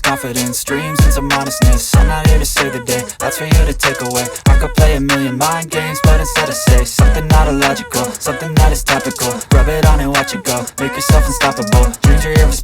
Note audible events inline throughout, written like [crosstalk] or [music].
confidence, dreams and some I'm not here to save the day, that's for you to take away. I could play a million mind games, but instead I say Something not illogical, something that is topical. Rub it on and watch it go, make yourself unstoppable. Dreams are irresponsible,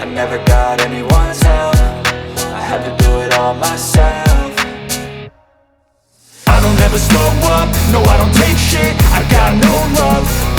I never got anyone's help. I had to do it all myself. I don't ever slow up, no I don't take shit. I got no love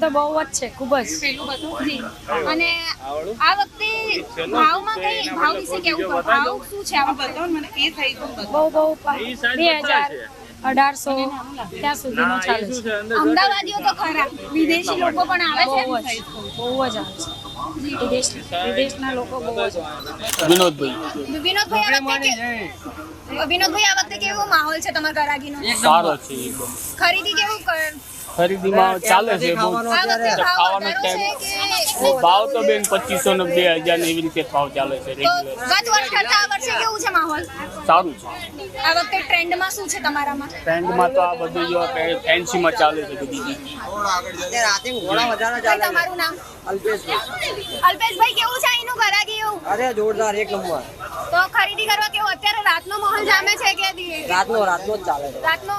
તો બહુ જ છે ખૂબ જ. જી. અને આ વખતે ભાવમાં કઈ ભાવ વિશે કેવું ભાવ શું છે આ થઈ બહુ બહુ બે હજાર અઢારસો ત્યાં સુધીનો ચાલે છે. અમદાવાદીઓ તો ખરા. વિદેશી લોકો પણ આવે બહુ છે જ. બહુ જ આવે છે. વિદેશ વિદેશના લોકો બહુ જ આવે છે. વિનોદભાઈ. વિનોદભાઈ આ વખતે કેવો માહોલ છે તમારા ગરાગીનો સારો છે ખરીદી કેવું કર- ખરીદીમાં ચાલે છે બહુ ભાવ ખાવાનો ટાઈમ. ભાવ તો બેન પચીસો ને બે હજાર ને એવી રીતે ભાવ ચાલે છે રેગ્યુલર વર્ષ કરતા વર્ષે કેવું છે માહોલ? સારું છે. આ વખતે ટ્રેન્ડમાં શું છે તમારામાં? ટ્રેન્ડમાં તો આ બધું જો ફેન્સીમાં ચાલે છે બધી તમારું નામ? અલ્પેશભાઈ. કેવું છે અહીંનું એવું અરે જોરદાર એક નંબર. તો ખરીદી કરવા કેવું? અત્યારે રાતનો માહોલ જામે છે કે રાતનો રાતનો જ ચાલે રાતનો?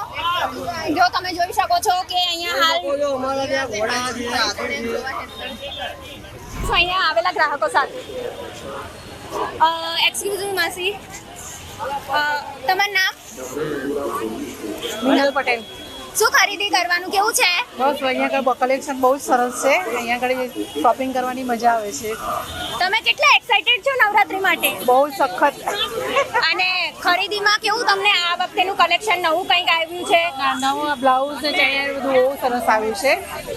જો તમે જોઈ શકો છો કે અહીંયા અહીંયા આવેલા ગ્રાહકો સાથે. એક્સક્યુઝ મી માસી. તમારું નામ? મિનલ પટેલ. શું ખરીદી કરવાનું? કેવું છે? બસ અહીંયા આગળ કલેક્શન બહુ જ સરસ છે. અહીંયા આગળ શોપિંગ કરવાની મજા આવે છે. તમે કેટલા એક્સાઇટેડ છો નવરાત્રી માટે? બહુ સખત. અને ખરીદીમાં કેવું તમને આ વખતેનું કલેક્શન નવું કંઈક આવ્યું છે? નવું બ્લાઉઝ ને ચણિયા બધું બહુ સરસ આવ્યું છે.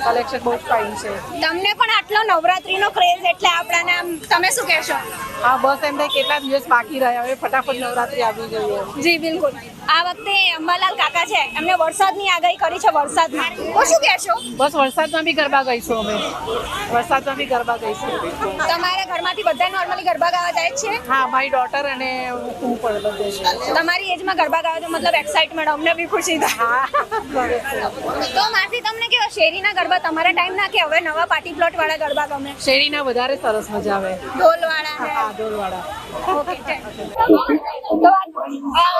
કલેક્શન બહુ ફાઇન છે. તમને પણ આટલો નવરાત્રીનો ક્રેઝ એટલે આપણાને આમ તમે શું કહેશો? હા બસ એમ કેટલા દિવસ બાકી રહ્યા હવે ફટાફટ નવરાત્રી આવી જોઈએ જી બિલકુલ. આ વખતે અંબાલાલ કાકા છે એમને વરસાદની આગાહી કરી છે વરસાદમાં. તો શું કહેશો? બસ વરસાદમાં બી ગરબા ગઈશું અમે. વરસાદમાં બી ગરબા ગઈશું. તમારા ઘરમાંથી બધા નોર્મલી ગરબા ગાવા જાય છે? હા મારી ડોટર અને હું પણ તમારી એજમાં ગરબા ગાવા તો મતલબ એક્સાઇટમેન્ટ અમને બી ખુશી થાય. તો માસી તમને કેવા શેરીના ગરબા તમારા ટાઈમ ના કે હવે નવા પાર્ટી પ્લોટ વાળા ગરબા ગમે? શેરીના વધારે સરસ મજા આવે. ઢોલ વાળા હા ડોલવાળા ઓકે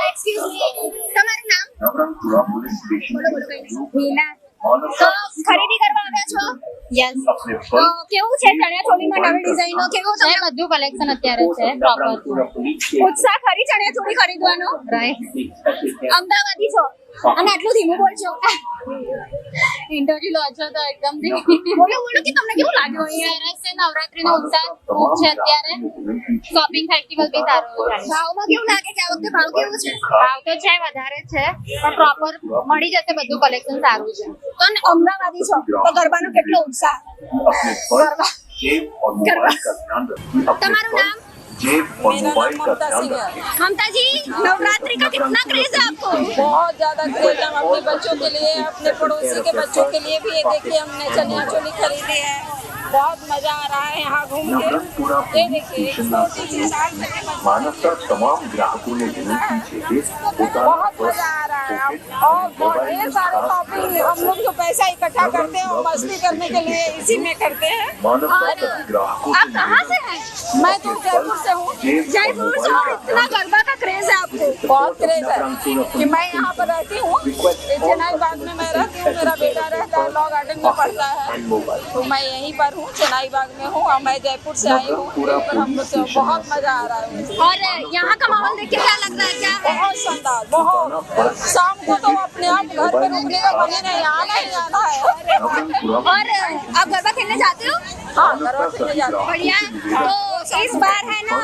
એક્સક્યુઝ મી તમારું નામ? બોલો બોલો હિના તો ખરીદી કરવા આવ્યા છો? યસ તો કેવું છે ચણિયા ચોળીમાં નવી ડિઝાઇનો કેવું છે બધું કલેક્શન અત્યારે છે પ્રોપર ઉત્સાહ ખરી ચણિયા ચોળી ખરીદવાનો? રાઈટ અમદાવાદી છો? અને આટલું ધીમું બોલજો ઇન્ટરવ્યુ લો છો તો એકદમ બોલો બોલો કે તમને કેવું લાગ્યું અહીંયા? સરસ છે નવરાત્રીનો ઉત્સાહ ખૂબ છે અત્યારે. શોપિંગ ફેસ્ટિવલ બી સારો છે. ભાવમાં કેવું લાગે કે આ વખતે ભાવ કેવો છે? ભાવ તો છે વધારે છે પણ પ્રોપર મળી જશે બધું કલેક્શન સારું છે. તો અમદાવાદી છો તો ગરબાનો કેટલો ઉત્સાહ? ગરબા. ગરબા. તમારું નામ? जेब और मोबाइल का ध्यान रखें ममता जी नवरात्रि का कितना क्रेज है आपको बहुत ज्यादा क्रेज हम अपने बच्चों के लिए अपने पड़ोसी के बच्चों के लिए भी ये देखिए हमने चनिया चोली खरीदी है बहुत मज़ा आ रहा है यहाँ घूम के। ये देखिए तमाम ग्राहकों ने हाँ, तो बहुत मज़ा आ रहा है। और ढेर सारे शॉपिंग हम लोग जो पैसा इकट्ठा करते हैं और मस्ती करने के लिए इसी में करते हैं। और आप कहाँ से हैं? मैं तो जयपुर से हूँ। जयपुर से इतना गरबा का क्रेज है आपको? बहुत क्रेज है कि मैं यहाँ पर रहती हूँ। चेन्नई बाद में मैं रहती हूँ मेरा बेटा रहता है लॉ गार्डन में पढ़ता है। तो मैं यहीं पर हूँ। चेन्नई बाग में हूँ और मैं जयपुर से आई हूँ पर हम लोग बहुत मज़ा आ रहा है। और यहाँ का माहौल देख के क्या लग रहा है क्या बहुत शानदार बहुत। शाम को तो अपने आप घर पे रुकने का मन नहीं आना ही आना है। और आप गरबा खेलने जाते हो? हाँ गरबा खेलने जाते हो। बढ़िया तो इस बार है ना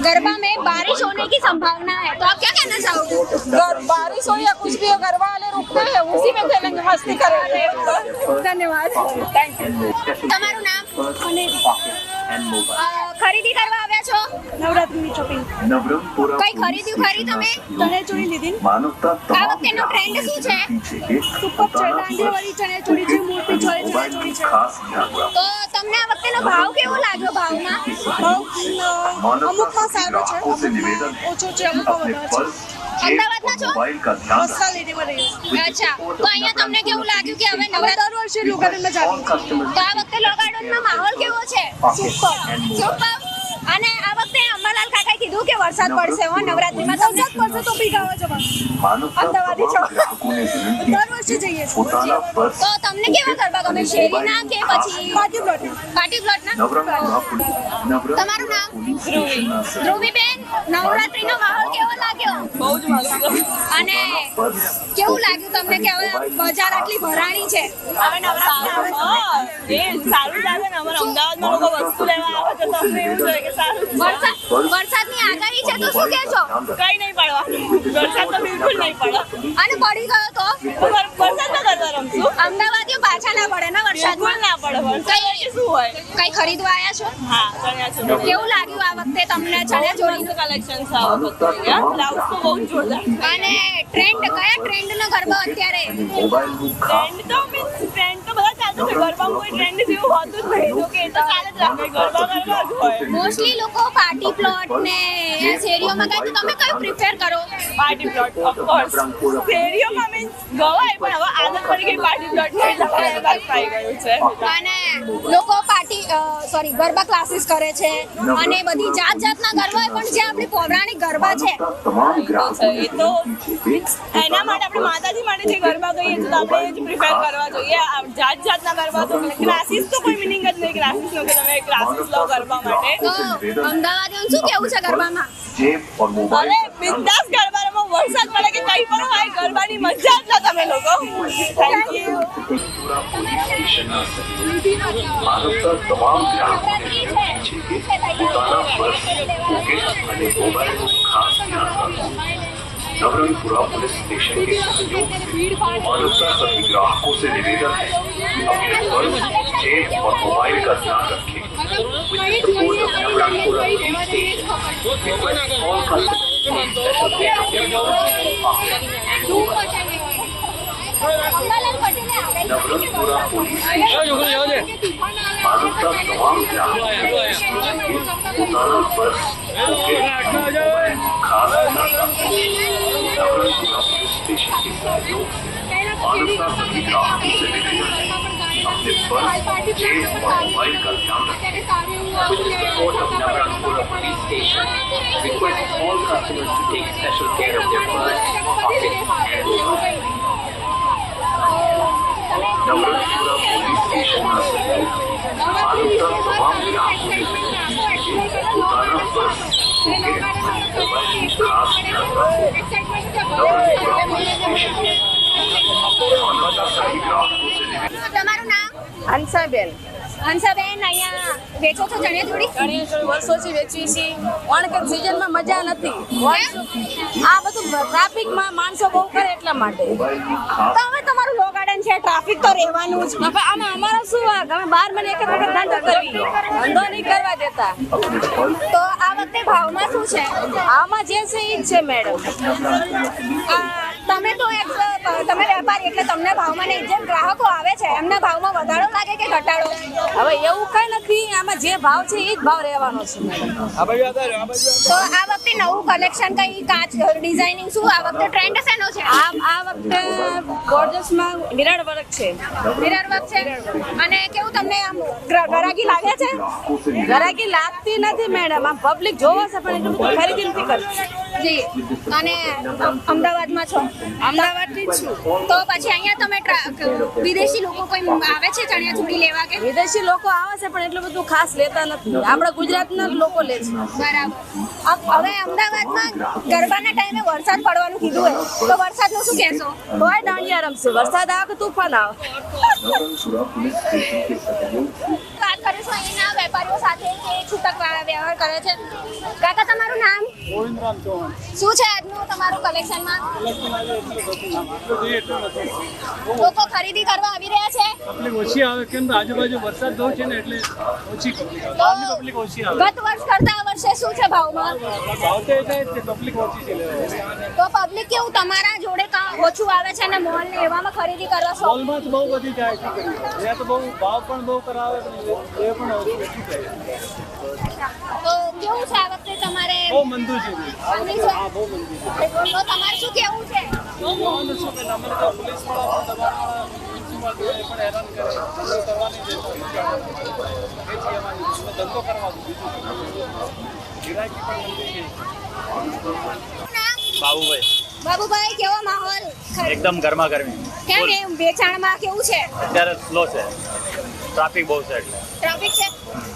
गरबा में बारिश होने की संभावना है। तो आप क्या कहना चाहोगे? बारिश हो या कुछ भी हो गरबा वाले रुकते हैं उसी में खेलेंगे मस्ती करेंगे धन्यवाद। थैंक यू तुम्हारा नाम? એન્ડ મોબાઈલ ખરીદી કરવા આવ્યા છો? નવરાત્રીની શોપિંગ નવરંગપુરા કઈ ખરીદી કરી તમે? ચણે ચોળી લીધી. માનવતા આ વખતેનો ટ્રેન્ડ શું છે? સુપર છે દાંડીવાળી ચણે ચોળી છે મોટી ચોળી ચણે ચોળી છે. તો તમને આ વખતેનો ભાવ કેવો લાગ્યો ભાવમાં? ભાવ અમુકમાં સારો છે અમુકમાં ઓછો છે અમુકમાં વધારે છે. અમદાવાદના છો? અચ્છા તો અહીંયા તમને કેવું લાગ્યું કે હવે નવરા દર વર્ષે જાવ તો આ વખતે લોગાર્ડનમાં માહોલ કેવો છે? સુપર સુપર અને આ વખતે અંબાલાલ કાકાએ કીધું કે વરસાદ પડશે હો નવરાત્રીમાં તો વરસાદ પડશે તો બી ગાવો જવાનું અમદાવાદી છો. દર વર્ષે જઈએ છીએ. તો તમને કેવા ગરબા ગમે? શેરીના કે પછી પાર્ટી પ્લોટ પાર્ટી પ્લોટના ના? તમારું નામ? ધ્રુવી ધ્રુવી બેન ધ્રુવીબેન નવરાત્રીનો માહોલ કેવો લાગ્યો? બહુ જ મસ્ત. અને કેવું લાગ્યું તમને કે હવે બજાર આટલી ભરાણી છે? હવે નવરાત્રી હા એ સારું લાગે ને. અમારા અમદાવાદમાં લોકો વસ્તુ લેવા આવે તો તમને એવું જોઈએ કે વરસાદની આગાહી છે તો શું કહેશો? કઈ નહીં પડવાનું. વરસાદ તો બિલકુલ નહીં પડે અને પડી ગયો તો? વરસાદ ના કરતા રમશું. અમદાવાદીઓ પાછા ના પડે ને બિલકુલ ના પડે. વરસાદ શું હોય? કઈ ખરીદવા આવ્યા છો? હા ચણિયા ચોળી કેવું લાગ્યું આ વખતે તમને ચણિયા ચોળીનું કલેક્શન છે બ્લાઉઝ તો બહુ જોરદાર. અને ટ્રેન્ડ કયા ટ્રેન્ડ નો ગરબો અત્યારે? ટ્રેન્ડ તો મીન્સ ટ્રેન્ડ તો બધા ચાલતું છે ગરબામાં કોઈ ટ્રેન્ડ જેવું હોતું જ નહીં. કે એ તો ચાલે જ રાખે ગરબા ગરબા જ હોય. મોસ્ટલી લોકો પાર્ટી પ્લોટ ને શેરીઓમાં ગાય તો તમે કયું પ્રિફેર કરો? પાર્ટી પ્લોટ ઓફકોર્સ શેરીઓમાં મીન્સ ગવાય પણ હવે આદત પડી ગઈ પાર્ટી પ્લોટની ગયું છે. અને લોકો પાર્ટી સોરી ગરબા ક્લાસીસ કરે છે અને બધી જાત જાતના ગરબા હોય પણ જે આપણી પૌરાણિક ગરબા છે. એ તો એના માટે આપણે માતાજી માટે જે ગરબા કહીએ તો આપણે જ પ્રિફેર કરવા જોઈએ. જાત જાત રીતના માટે. શું કેવું છે ગરબામાં? અરે વરસાદ પડે કે કઈ પણ હોય ગરબાની મજા જ તમે લોકો. ખાસ नगरपुरा पुलिस स्टेशन के सभी ग्राहकों से निवेदन है कि अपने पर्स जेब और मोबाइल का ध्यान रखें। Navrangpura police station? mobile. Ambalal પટેલે આગાહી નવરંગપુરા પોલીસ સ્ટેશન ભારતના તમામ ગ્રાહકોને પોતાના પર્સ પોકેટ અને ખાસ ધ્યાન રાખવું नवरंगपुरा पुलिस स्टेशन के सहयोग से मानवता सभी ग्राहकों से निवेदन है अपने पर्स जेब और मोबाइल का ध्यान रखें With the support of Navaratpura Police Station, request all customers to take special care of their purse, pockets, and mobile. Navrangpura તમારું નામ હંસાબેન. હંસાબેન અહીંયા વેચો છો થોડી ચણિયાચોળી વર્ષોથી વેચી છે પણ કે સિઝનમાં મજા નથી. આ બધું ટ્રાફિકમાં માણસો બહુ કરે એટલા માટે. તો હવે તમારું લો ઇમ્પોર્ટન્ટ છે ટ્રાફિક તો રહેવાનું જ. બાપા આમાં અમારો શું વાંક? અમે બાર મને એક વખત ધંધો કરવી. ધંધો નહીં કરવા દેતા. તો આ વખતે ભાવમાં શું છે? આમાં જે છે એ જ છે મેડમ તમે તો એક તમે વેપારી એટલે તમને ભાવમાં નહીં. જેમ ગ્રાહકો આવે છે એમના ભાવમાં વધારો લાગે કે ઘટાડો? હવે એવું કઈ નથી આમાં જે ભાવ છે એ જ ભાવ રહેવાનો છે. તો આ વખતે નવું કલેક્શન કઈ કાચ ડિઝાઇનિંગ શું? આ વખતે ટ્રેન્ડ શેનો છે? આ આ વખતે ગોર્જસમાં મિરર વર્ક છે. મિરર વર્ક છે? અને કેવું તમને આમ ગ્ર- ગરાગી લાગે છે? ગરાગી લાગતી નથી મેડમ આમ પબ્લિક જોવે છે પણ એટલું બધું ખરીદી નથી કરતી. જી. અને અમદાવાદમાં છો? અમદાવાદથી જ છું. તો પછી અહીંયા તમે ટ્રા- વિદેશી લોકો કોઈ આવે છે ચણિયાચોળી લેવા કે? વિદેશી લોકો આવે છે પણ એટલું બધું ખાસ લેતા નથી. આપણા ગુજરાતના જ લોકો લે છે. બરાબર. હવે અમદાવાદમાં ગરબાના ટાઈમે વરસાદ પડવાનું કીધું હોય તો વરસાદનું શું કહેશો? હોય દાંડિયા રમશે. વરસાદ આવે કે તુફાન આવે? વાત કરીશું અહીંના વેપારીઓ સાથે કે છૂટક વ્યવહાર કરે છે. કાકા તમારું નામ? ગોવિંદરામ ચૌહાણ. શું છે આજનું તમારું કલેક્શનમાં લોકો ખરીદી કરવા આવી રહ્યા છે? તકલીફ ઓછી આવે કેમ કે આજુબાજુ વરસાદ થયો છે ને એટલે ઓછી તકલીફ ઓછી આવે. ગત વર્ષ કરતા આ વર્ષે શું છે ભાવમાં? ભાવ તો એટલે તકલીફ ઓછી છે. તો પબ્લિક કેવું? તમારા જોડે ઓછું આવે છે અને મોલ ને એવામાં ખરીદી કરવા છો મોલમાં તો બહુ બધી જાય છે અહીંયા તો બહુ ભાવ પણ બહુ કરાવે એ પણ ઓછું ઓછું થાય તો કેવું છે આ વખતે તમારે બહુ મંદુ છે હા બહુ મંદુ છે. તો તમારે શું કેવું છે? જોવાનું શું કે અમને તો પોલીસવાળા પણ તમારા પણ હેરાન કરે ધંધો કરવા નહીં દેતો એ છે ધંધો કરવા બીજું ગિરાકી પણ મંદી છે. બાબુભાઈ બાબુભાઈ કેવો માહોલ? એકદમ ગરમા ગરમી. કેમ એમ? વેચાણમાં કેવું છે? અત્યારે સ્લો છે. ટ્રાફિક બહુ છે એટલે. ટ્રાફિક છે?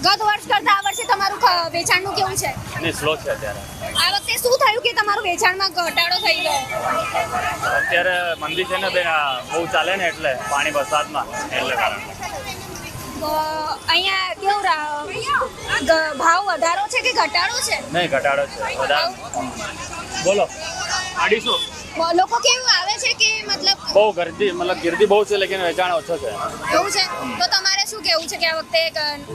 ગત વર્ષ કરતા આ વર્ષે તમારું વેચાણનું કેવું છે? નહીં સ્લો છે અત્યારે. આ વખતે શું થયું કે તમારું વેચાણમાં ઘટાડો થઈ ગયો? અત્યારે મંદી છે ને બેન બહુ ચાલે ને એટલે પાણી વરસાદમાં એટલે કારણે. તો અહીંયા કેવું ભાવ વધારો છે કે ઘટાડો છે? નહીં ઘટાડો છે. બોલો. અઢીસો લોકો કેવું આવે છે કે મતલબ બહુ ગર્દી મતલબ ગીરદી બહુ છે લેકિન વેચાણ ઓછો છે. એવું છે? તો તમારે શું કેવું છે કે આ વખતે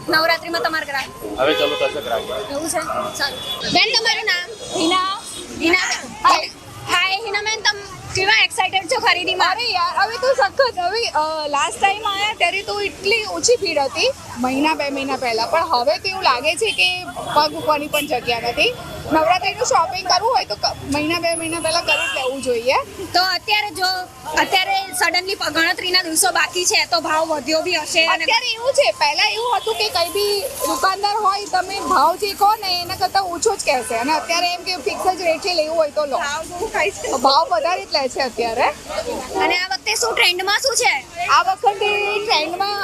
નવરાત્રીમાં તમારે ગ્રાહક? હવે ચલો થશે ગ્રાહક. એવું છે? સારું. બેન તમારું નામ? હિના. હિના હાય હાય તમ કેવા એક્સાઇટેડ છો ખરીદી અરે યાર હવે તો સખત હવે લાસ્ટ ટાઈમ આવ્યા ત્યારે તો એટલી ઓછી ભીડ હતી મહિના બે મહિના પહેલાં. પણ હવે તો એવું લાગે છે કે પગ ઉપરની પણ જગ્યા નથી. નવરાત્રીનું શોપિંગ કરવું હોય તો મહિના બે મહિના પહેલાં કરી જ લેવું જોઈએ. તો અત્યારે જો અત્યારે ગણતરીના દિવસો બાકી છે તો ભાવ વધ્યો બી હશે અત્યારે એવું છે પહેલા એવું હતું કે કઈ બી દુકાનદાર હોય તમે ભાવ જે કહો ને એના કરતાં ઓછો જ કહેશે. અને અત્યારે એમ કે ફિક્સ જ રેટ છે લેવું હોય તો લો. ભાવ વધારે જ લે છે અત્યારે. અને આ વખતે શું ટ્રેન્ડમાં શું છે? આ વખતે ટ્રેન્ડમાં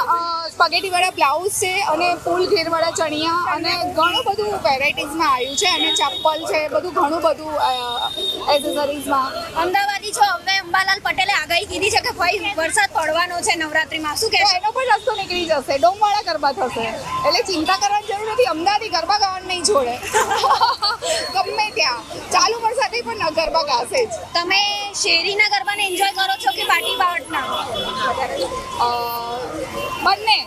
સ્પગેટી વાળા બ્લાઉઝ છે અને ફૂલ ઘેર વાળા ચણિયા અને ઘણું બધું વેરાયટીઝમાં આવ્યું છે. અને ચપ્પલ છે બધું ઘણું બધું એસેસરીઝમાં અમદાવાદી છો? હવે અંબાલાલ પટેલે આગાહી કીધી છે કે ભાઈ વરસાદ પડવાનો છે નવરાત્રીમાં. શું કહેશો? એનો પણ રસ્તો નીકળી જશે. ડોમવાળા ગરબા થશે. એટલે ચિંતા કરવાની જરૂર નથી. અમદાવાદી ગરબા ગાવાનું નહીં છોડે [laughs] ગમે ત્યાં. ચાલુ વરસાદે પણ ગરબા ગાશે જ. તમે શેરીના ગરબાને એન્જોય કરો છો કે પાટી બાવટના બંને.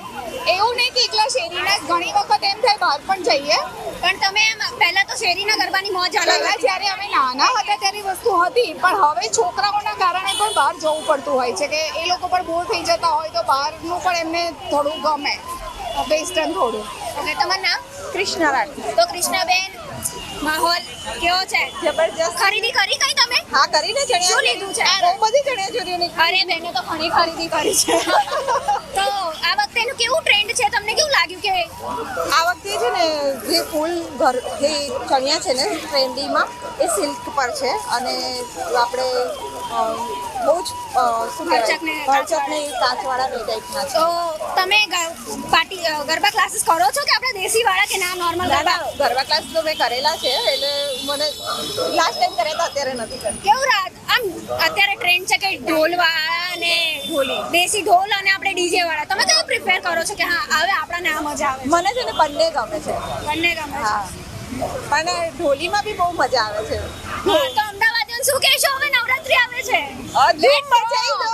એવું નહીં કે એકલા શેરીના ઘણી વખત એમ થાય બહાર પણ જઈએ. પણ તમે એમ પહેલા તો શેરીના ગરબાની મોજ અલગ જ્યારે અમે નાના હતા ત્યારે વસ્તુ હતી. પણ હવે છોકરાઓના કારણે પણ બહાર જવું પડતું હોય છે કે એ લોકો પણ બોર થઈ જતા હોય તો બહારનું પણ એમને થોડું ગમે. વેસ્ટર્ન થોડું. ઓકે તમારું નામ? કૃષ્ણરાજ. તો કૃષ્ણાબેન માહોલ કેવો છે? જબરજસ્ત. ખરીદી કરી કઈ તમે? હા કરીને શું લીધું છે? બહુ બધી ચણિયા ચોરીઓની અરે બેને તો ઘણી ખરીદી કરી છે. તો આ વખતે એનું કેવું ટ્રેન્ડ છે? તમને કેવું લાગ્યું કે આ વખતે છે ને જે ફૂલ ઘર જે ચણિયા છે ને ટ્રેન્ડીમાં એ સિલ્ક પર છે. અને આપણે બહુ જ શું ભરચક ને કહેવાય? ભરચક ને કાચવાળા. બે ટાઈપના છે. તો તમે પાર્ટી ગરબા ક્લાસીસ કરો છો કે આપણે દેશી વાળા કે ના નોર્મલ ગરબા? ગરબા ક્લાસ તો મેં કરેલા છે એટલે મને લાસ્ટ ટાઈમ કર્યા હતા અત્યારે નથી કરતી કેવું રાત આમ અત્યારે ટ્રેન્ડ છે કે ઢોલ વાળા અને ઢોલી. દેશી ઢોલ અને આપણે ડીજે વાળા તમે કયું પ્રિફેર કરો છો કે હા હવે આપણને આ મજા આવે મને છે ને બંને ગમે છે. બંને ગમે છે? હા. પણ ઢોલીમાં બી બહુ મજા આવે છે. તો અમદાવાદ શું કહેશો હવે છે? ધૂમ મચાઈ દો.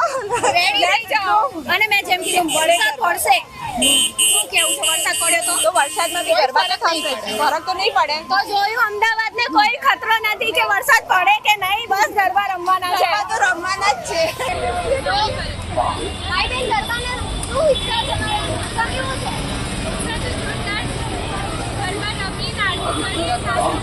રેડી થઈ જાઓ. અને મેં જેમ કીધું વરસાદ પડશે. શું કેવું છે વરસાદ પડ્યો તો? તો વરસાદમાં બી ગરબા તો થશે ફરક તો નહીં પડે. તો જોયું અમદાવાદ ને કોઈ ખતરો નથી કે વરસાદ પડે કે નહીં. બસ ગરબા રમવાના છે. તો રમવાના જ છે. ભાઈ બેન ગરબાના શું વિચાર છે કેવું છે કયા ક્લાસમાં છો?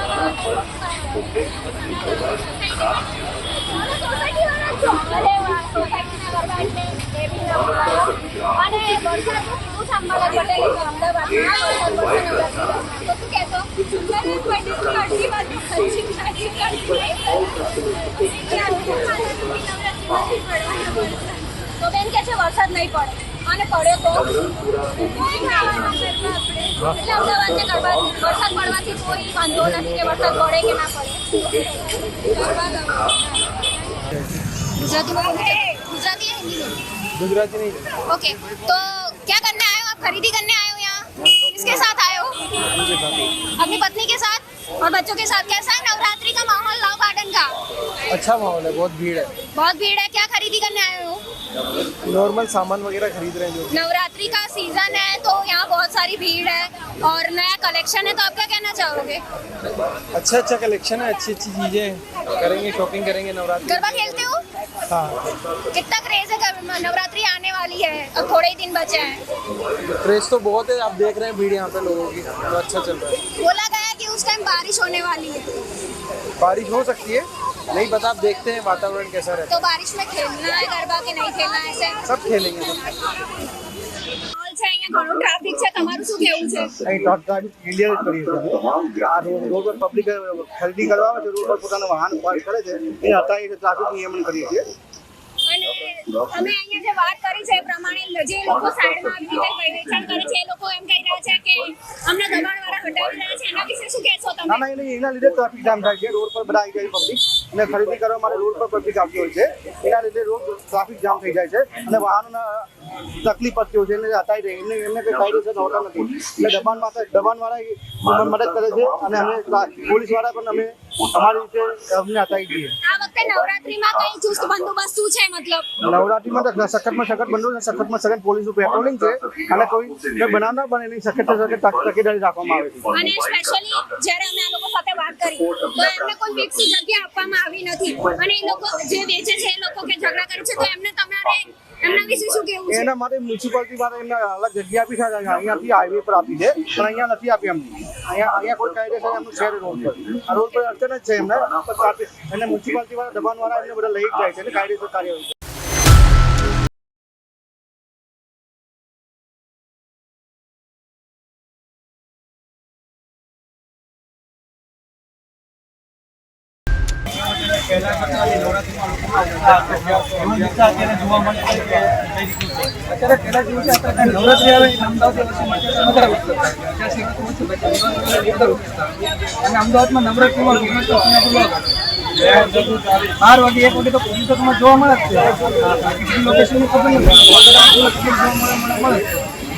આમ ઉત્સાહ છે કે હા, હવે ખરીદી કરી છે તમે? શું ખરીદી છે? કયું માર્ક લાવો? ટ્રેનમાં? આ વસ્તી તો બેન કે છે વરસાદ નહીં પડે અને પડ્યો તો એટલે અમદાવાદને ગરબા વરસાદ પડવાથી કોઈ વાંધો નથી કે વરસાદ પડે કે ના પડે ગુજરાતી बोलोगे गुजराती या हिंदी में गुजराती नहीं ओके तो क्या करने आए हो आप खरीदी करने आए हो यहाँ किसके साथ आए हो अपनी पत्नी के साथ और बच्चों के साथ कैसा है नवरात्रि का माहौल लव गार्डन का अच्छा माहौल है बहुत भीड़ है बहुत भीड़ है क्या खरीदी करने आए हो नॉर्मल सामान वगैरह खरीद रहे हैं जो? नवरात्रि का सीज़न है तो यहाँ बहुत सारी भीड़ है और नया कलेक्शन है तो आप क्या कहना चाहोगे? अच्छा अच्छा कलेक्शन है अच्छी अच्छी चीज़ें करेंगे शॉपिंग करेंगे नवरात्रि। गरबा खेलते हो? हाँ। कितना क्रेज है नवरात्रि आने वाली है अब थोड़े ही दिन बचे हैं। क्रेज तो बहुत है आप देख रहे हैं भीड़ यहाँ पे लोगों की तो अच्छा चल रहा है। बोला गया कि उस टाइम बारिश होने वाली है। बारिश हो सकती है नहीं पता आप देखते हैं वातावरण कैसा रहता तो बारिश में खेलना है गरबा के नहीं खेलना है ऐसे है सब खेलेंगे सब માહોલ છે અહીંયા ઘણું ટ્રાફિક છે તમારું શું કેવું છે અહીં ટોટ ગાડી ઇન્ડિયા જ કરીએ છીએ આ રોડ રોડ પર પબ્લિક ખરીદી કરવા આવે છે રોડ પર પોતાના વાહન પાર્ક કરે છે એ હતા એ ટ્રાફિક નિયમન કરીએ છીએ અને અમે અહીંયા જે વાત કરી છે એ પ્રમાણે જે લોકો સાઈડમાં આવી રીતે વેચાણ કરે છે, એ લોકો એમ કહી રહ્યા છે કે અમને દબાણવાળા હટાવી રહ્યા છે. એના વિશે શું કહેશો તમે? ના એને એના લીધે ટ્રાફિક જામ થાય છે. રોડ પર બધા આવી જાય પબ્લિક. અને ખરીદી કરવા માટે રોડ પર પબ્લિક આવતી હોય છે. એના લીધે રોડ ટ્રાફિક જામ થઈ જાય છે. અને વાહનોના તકલીફ પડતી હોય છે. એટલે હટાવી દે એમને એમને કંઈ છે હોતા નથી. એટલે દબાણ માટે દબાણવાળા મદદ કરે છે. અને અમે પોલીસવાળા પણ અમે અમારી રીતે અમને હટાવી દઈએ આ વખતે નવરાત્રીમાં કઈ ચુસ્ત બંદોબસ્ત શું છે મતલબ? નવરાત્રીમાં તો સખતમાં સખત બંધુ સખતમાં સખત પોલીસનું પેટ્રોલિંગ છે અને કોઈ કોઈ બનાવ ના બને એની સખત સખત તકેદારી રાખવામાં આવે છે. અને સ્પેશિયલી જ્યારે અમે આ લોકો સાથે વાત કરી તો એમને કોઈ ફિક્સ જગ્યા આપવામાં આવી નથી. અને એ લોકો જે વેચે છે એ લોકો કે ઝઘડા કરે છે તો એમને તમારે એના માટે મ્યુનિસિપાલિટી વાળા એમને અલગ જગ્યા આપી છે અહીંયાથી હાઈવે પર આપી છે, પણ અહીંયા નથી આપી અમને અહીંયા અહીંયા કોઈ કાયદેસર એમનું છે રોડ પર. આ રોડ પર અડચણ જ છે એમને. પણ મ્યુનિસિપાલિટી વાળા દબાણ વાળા એમને બધા લઈ જાય છે, એટલે કાયદેસર કાર્યવાહી અમદાવાદમાં નવરાત્રીમાં બાર વાગે એક વાગે તો પોલીસ જોવા મળે જ છે. બીજી લોકેશનની ખબર નથી. છે.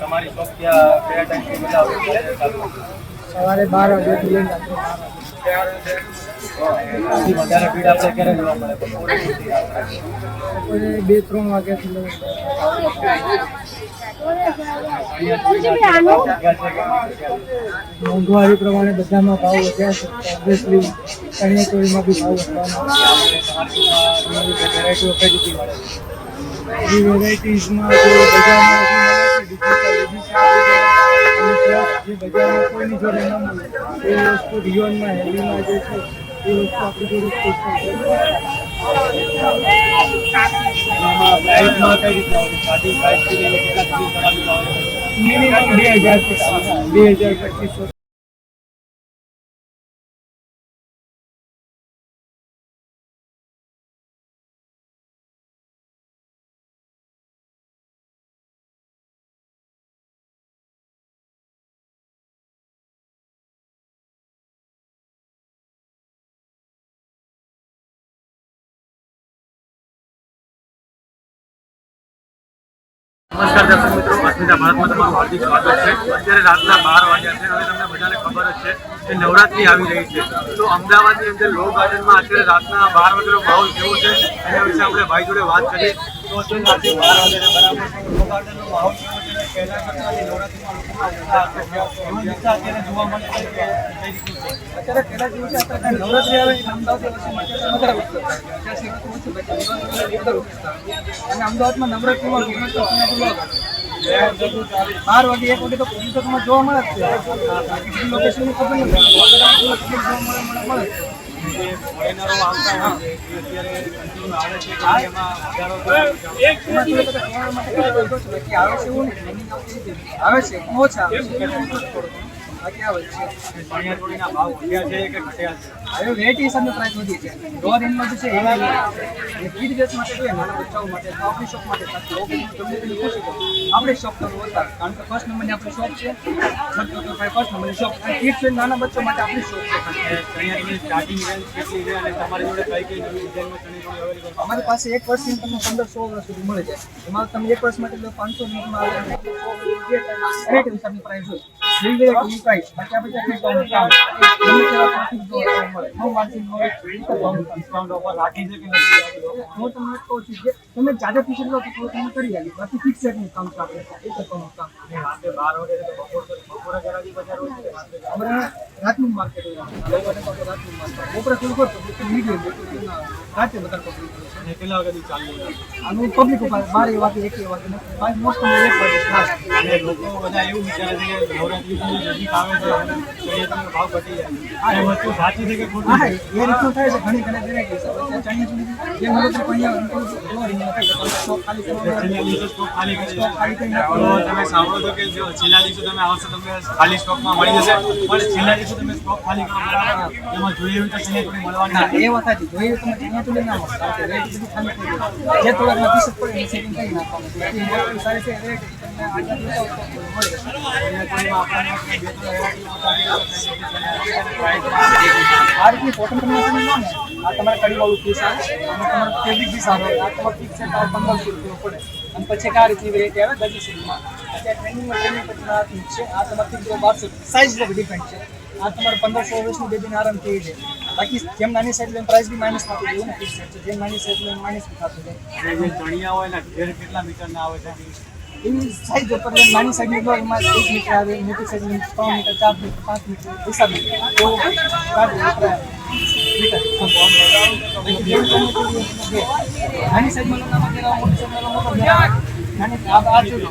તમારી શોપ ત્યાં કયા ટાઈમથી બધા આવે છે? સવારે બાર વાગે સૌથી વધારે ભીડ આપણે ક્યારે જોવા મળે? બપોરે બે ત્રણ વાગ્યાથી મોંઘવારી પ્રમાણે બધામાં ભાવ વધ્યા છે. ઓબ્વિયસલી ચણિયા ચોળીમાં બી ભાવ વધવાના વેરાયટીઓ કઈ મળે વેરાયટીઝમાં બજારમાં જે મળે છે digital edition અને plus જે બજારમાં કોઈની જોડે ન મળે એ વસ્તુ રિયોનમાં હેવીમાં જે છે એ વસ્તુ આપણી જોડે special છે એમાં પ્રાઇસમાં કઈ રીતના હોય છે સ્ટાર્ટિંગ પ્રાઇસથી લઈને કેટલા સુધી તમારી આવે છે મિનિમમ બે હજાર બે હજાર પચીસો નમસ્કાર દર્શક મિત્રો અસ્મિતા ભારતમાં તમારું હાર્દિક સ્વાગત છે. અત્યારે રાતના બાર વાગ્યા છે, હવે તમને બધાને ખબર જ છે કે નવરાત્રી આવી રહી છે. તો અમદાવાદની અંદર લો ગાર્ડનમાં અત્યારે રાતના બાર વાગ્યાનો માહોલ કેવો છે, એના વિશે આપણે ભાઈ જોડે વાત કરીએ. તો અત્યારે રાત્રે બાર વાગ્યાના બરાબર લો ગાર્ડનનો માહોલ અમદાવાદમાં નવરાત્રિમાં બાર વાગે એક વાગે તો પોલીસ જોવા મળે જ છે. બીજી લોકેશનની ખબર નથી. મળે મળે જ ફોરેનરો આવતા હોય છે એ અત્યારે continue આવે છે. કે એમાં વધારો આવે છે આવે છે. ઓછા આવે છે. હવે વધી છે ડોર ઇનમાં જે છે માટે જોઈએ નાના બચ્ચાઓ માટે આપણી શોપ માટે આપણે શોપ કરવું હતા કારણ કે ફર્સ્ટ નંબરની આપણી શોપ છે. ફર્સ્ટ નંબરની શોપ કિડ્સ નાના બચ્ચા માટે આપણી શોપ અમારી પાસે એક વર્ષથી તમને પંદર સો વર્ષ સુધી મળે છે એમાં તમે એક વર્ષ માટે પાંચસો મિનિટમાં આવે હિસાબની પ્રાઇસ હોય. બાકી આપણે ત્યાં ડિસ્કાઉન્ટ કામ નો માર્જિન નો ડિસ્કાઉન્ટ ઓફર રાખી છે કે નથી હું તમને કહું છું કે તમે જાજા શર્ટ લો તો તમને કરી આવીએ બાકી ફિક્સ રેટનું કામ છે આપણે એ કરવાનું કામ. રાતે બાર વાગે તો બપોર બધા પબ્લિક અને કેટલા વાગ્યાથી ચાલુ હોય આનું પબ્લિક ઉપર મોસ્ટ બધા એવું છે ચણિયાચોળીનો ભાવ ઘટી આ વસ્તુ સાચી છે કે ઘણી ઘણી વેરાયટી છે તમે ખાલી કરી સ્ટોક તમે સાંભળો છો કે જો છેલ્લા દિવસે તમે આવશો, તમને ખાલી સ્ટોકમાં મળી જશે. પણ છેલ્લા દિવસે તમે સ્ટોક ખાલી કરો એમાં જોઈએ એવી તો સિલેક્ટ મળવાની એ વાત હતી જોઈએ તમે ચણિયા તો ના મળે જે થોડાક નથી શકતો એ સેટિંગ કરી નાખવાનું સારી છે રેટ આ રીતની કોટન તમે આ તમારે કડીવાળું પીસ આવે અને તમારું ફેબ્રિક બી સારું આવે. આ તમારે ફિક્સ છે તો પંદરસો રૂપિયા પડે. અને પછી આ રીતની વેરાયટી આવે સિલ્કમાં અત્યારે ટ્રેનિંગમાં ટ્રેનિંગ પછી આ છે. આ તમારે ફિક્સ બારસો સાઇઝ પર ડિપેન્ડ છે. આ તમારે પંદરસો વર્ષની બેબીને આરામ થઈ જાય બાકી જેમ નાની સાઈડ લઈને પ્રાઇસ બી માઇનસ થતું ફિક્સ છે જેમ નાની સાઈડ લઈને માઇનસ થતું જાય જે હોય ને ઘેર કેટલા મીટરના આવે છે? એની સાઈઝ ઉપર નાની સાઈઝની લો એમાં એક મીટર આવે મોટી સાઈઝની ત્રણ મીટર ચાર મીટર પાંચ મીટર હિસાબ તો કાઢી નાની સાઈઝમાં લો મોટી સાઈઝમાં મોટો આ આ જોજો.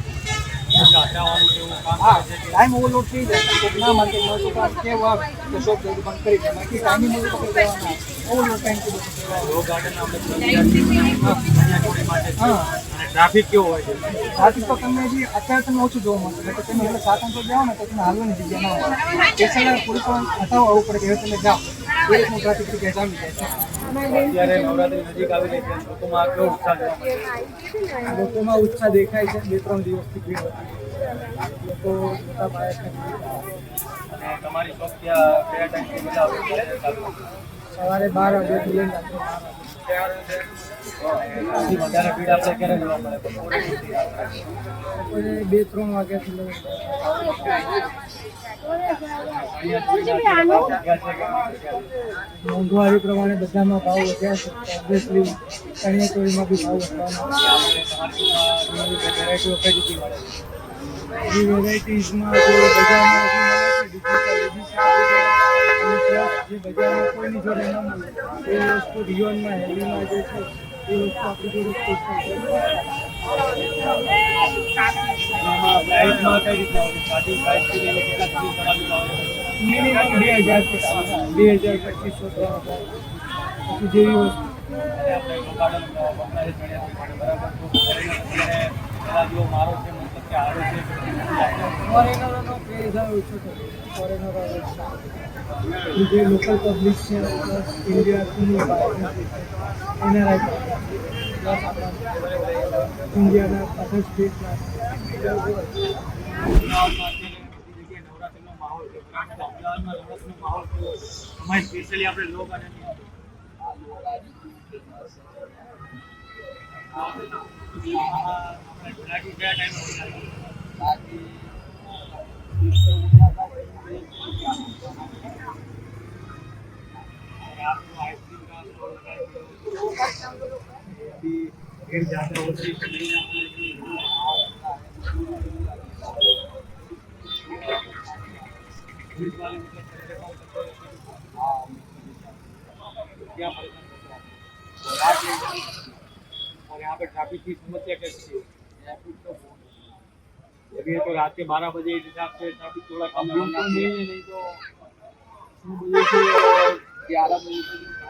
ટાઈમ ઓવરલોડ થઈ જાય તો ના માર્કેટમાં તો કામ કેવું તો શોપ જલ્દી બંધ કરી દે બાકી ટાઈમિંગ ઓવર પકડી દેવાના ઓવરલોડ ટાઈમ હા. ટ્રાફિક કેવો હોય છે? ટ્રાફિક તો તમને જે અત્યારે તમને ઓછું જોવા મળશે. તો તમે એટલે સાત અંકો જાઓ ને તો તમને હાલવાની જગ્યા ના હોય. સ્પેશિયલ પોલીસ હટાવો આવવું પડે કે હવે તમે જાઓ. એ રીતનું ટ્રાફિક જગ્યાએ જામી જાય છે અત્યારે નવરાત્રી નજીક આવી રહી છે. લોકોમાં કેવો ઉત્સાહ દેખાય છે. લોકોમાં ઉત્સાહ દેખાય છે. બે ત્રણ દિવસથી ભીડ હતી લોકો મોટા પાયે તમારી શોપ ત્યાં કયા ટાઈમથી બધા આવે છે? ચાલુ? સવારે બાર વાગ્યાથી લઈને સૌથી વધારે ભીડ આપણે ક્યારે જોવા મળે? વાગે બે ત્રણ વાગ્યાથી લઈને મોંઘવારી પ્રમાણે બધામાં ભાવ વધ્યા છે. ઓબ્વિયસલી ચણિયા ચોળીમાં બી ભાવ વધવાના વેરાયટીઝમાં જે બજારમાં જે બજારમાં કોઈની છે, એ વસ્તુ આપણી જોડે મિનિમમ બે બે હજાર પચીસો જેવી વસ્તુ મારો છે મતલબ કે હારો છે ફોરેનરોનો જે લોકલ પબ્લિક છે પ્લસ ઇન્ડિયાથી એના રાઈટ. ઇન્ડિયાના અધર સ્ટેટના અમારે સ્પેશિયલી આપણે લો ગાર્ડનની ધડાકી કયા ટાઈમે काफ़ी भीड़ ज़्यादा होती और यहाँ पे ट्रैफ़िक की समस्या कैसी है? तो, तो रात के बारह बजे से ट्रैफ़िक थोड़ा कम नहीं तो ग्यारह बजे